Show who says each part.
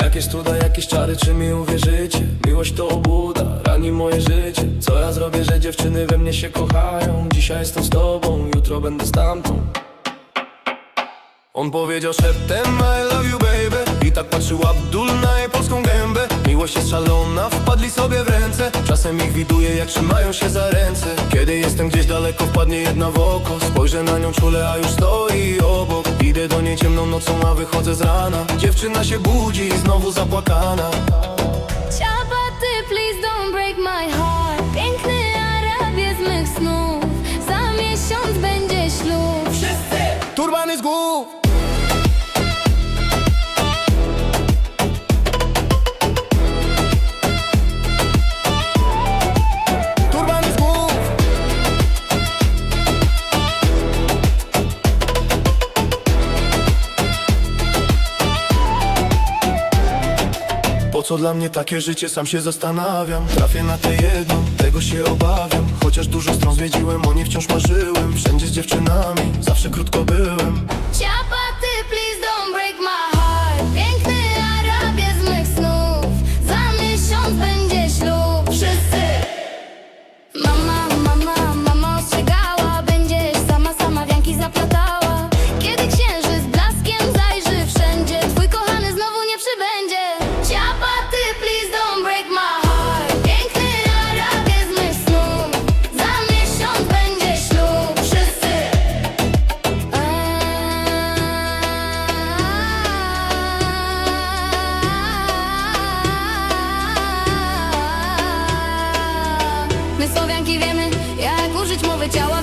Speaker 1: Jakieś cuda, jakieś czary, czy mi uwierzycie? Miłość to obłuda, rani moje życie Co ja zrobię, że dziewczyny we mnie się kochają? Dzisiaj jestem z tobą, jutro będę z tamtą on powiedział szeptem I love you baby I tak patrzył Abdul na Czasem ich widuję jak trzymają się za ręce. Kiedy jestem gdzieś daleko wpadnie jedna w oko. Spojrzę na nią czule, a już stoi obok. Idę do niej ciemną nocą, a wychodzę z rana. Dziewczyna się budzi, znowu zapłakana Co dla mnie takie życie, sam się zastanawiam. Trafię na te jedno, tego się obawiam. Chociaż dużo stron zwiedziłem, o niej wciąż marzyłem. Wszędzie z dziewczynami, zawsze krótko byłem My słowianki wiemy, jak użyć mowy ciała